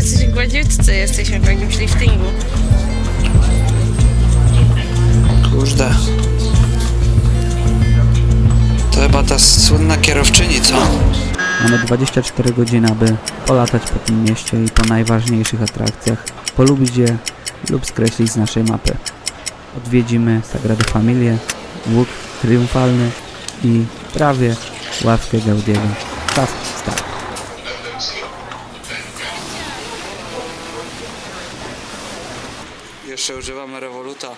jesteśmy gładziutcy, jesteśmy w jakimś liftingu. Kurde. To chyba ta słynna kierowczyni, co? Mamy 24 godziny, aby polatać po tym mieście i po najważniejszych atrakcjach, polubić je lub skreślić z naszej mapy. Odwiedzimy Sagradę Familię, łuk triumfalny i prawie ławkę Gaudiego. Czas start. Jeszcze używamy rewoluta.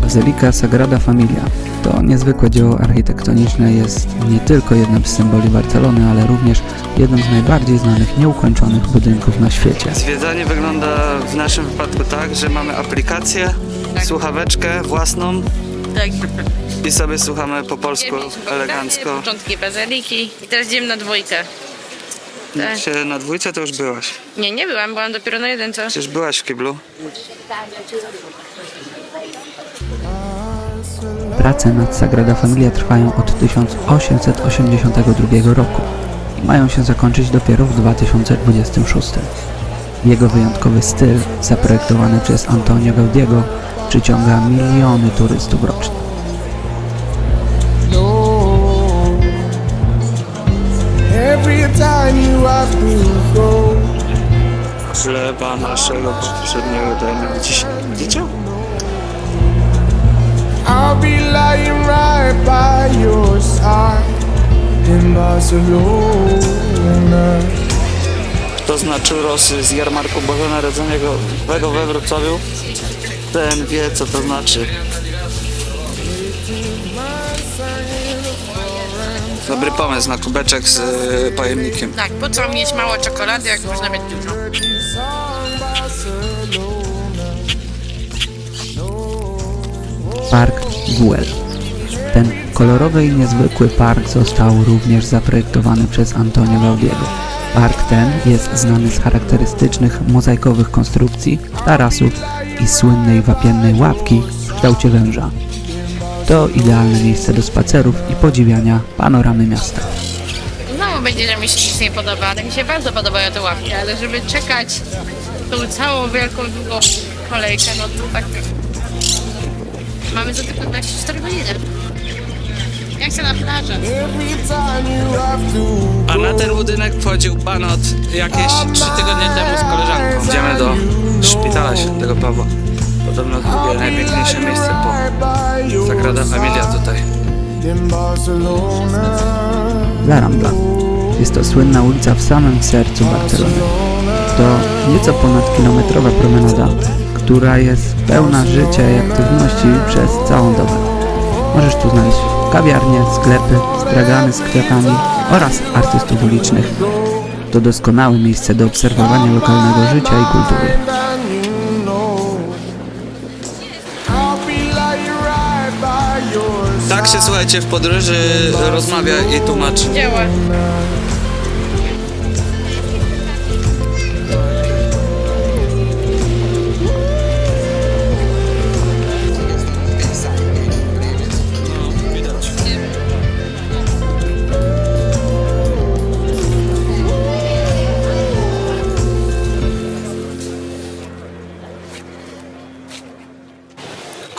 Bazylika Sagrada Familia to niezwykłe dzieło architektoniczne, jest nie tylko jednym z symboli Barcelony, ale również jednym z najbardziej znanych nieukończonych budynków na świecie. Zwiedzanie wygląda w naszym wypadku tak, że mamy aplikację, Tak. słuchaweczkę własną Tak. i sobie słuchamy po polsku Mieliśmy elegancko. Początki bazyliki i teraz idziemy na dwójkę. Tak. Się na dwójce to już byłaś. Nie, nie byłam, byłam dopiero na jedynce. Przecież byłaś w kiblu. Prace nad Sagrada Familia trwają od 1882 roku i mają się zakończyć dopiero w 2026. Jego wyjątkowy styl, zaprojektowany przez Antonio Gaudiego, przyciąga miliony turystów rocznie. Chleba naszego poprzedniego daj nam dziś. Widzicie? I'll be lying right by your side in Barcelona. Kto znaczy Rosy z jarmarku Bożonarodzeniowego we Wrocławiu, ten wie co to znaczy. Dobry pomysł na kubeczek z y, pojemnikiem. Tak, po co mieć mało czekolady, jak można mieć dużo? Park Güell. Ten kolorowy i niezwykły park został również zaprojektowany przez Antonio Gaudiego. Park ten jest znany z charakterystycznych mozaikowych konstrukcji, tarasów i słynnej wapiennej ławki w kształcie węża. To idealne miejsce do spacerów i podziwiania panoramy miasta. Znowu będzie, że mi się nic nie podoba, ale mi się bardzo podobają te ławki, ale żeby czekać tą całą wielką, długą kolejkę, no to tak... Mamy za tylko 24 godziny. Jak chcę na plażę. A na ten budynek wchodził pan od jakieś 3 tygodnie temu z koleżanką. Idziemy do szpitala świętego Pawła. Podobno drugie najpiękniejsze miejsce po Sagrada Familia tutaj. La Rambla. Jest to słynna ulica w samym sercu Barcelony. To nieco ponad kilometrowa promenada, która jest pełna życia i aktywności przez całą dobę. Możesz tu znaleźć kawiarnie, sklepy, stragany z kwiatami oraz artystów ulicznych. To doskonałe miejsce do obserwowania lokalnego życia i kultury. Tak się słuchajcie w podróży rozmawia i tłumaczy. Działa.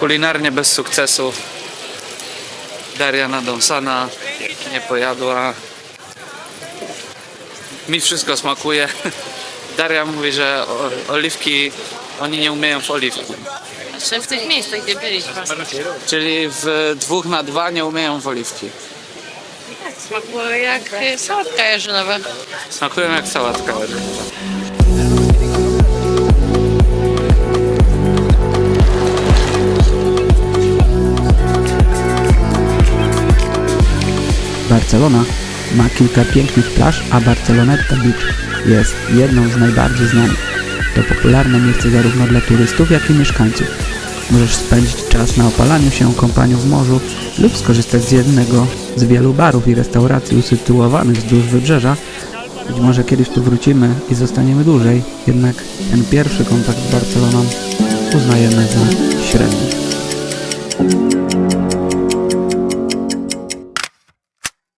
Kulinarnie bez sukcesu. Daria nadąsana, nie pojadła. Mi wszystko smakuje. Daria mówi, że oliwki, oni nie umieją w oliwki. Jeszcze w tych miejscach, gdzie byliśmy. Czyli w dwóch na dwa nie umieją w oliwki. Tak, smakuje jak sałatka jarzynowa. Smakują jak sałatka. Barcelona ma kilka pięknych plaż, a Barceloneta Beach jest jedną z najbardziej znanych. To popularne miejsce zarówno dla turystów, jak i mieszkańców. Możesz spędzić czas na opalaniu się, kąpaniu w morzu lub skorzystać z jednego z wielu barów i restauracji usytuowanych wzdłuż wybrzeża. Być może kiedyś tu wrócimy i zostaniemy dłużej, jednak ten pierwszy kontakt z Barceloną uznajemy za średni.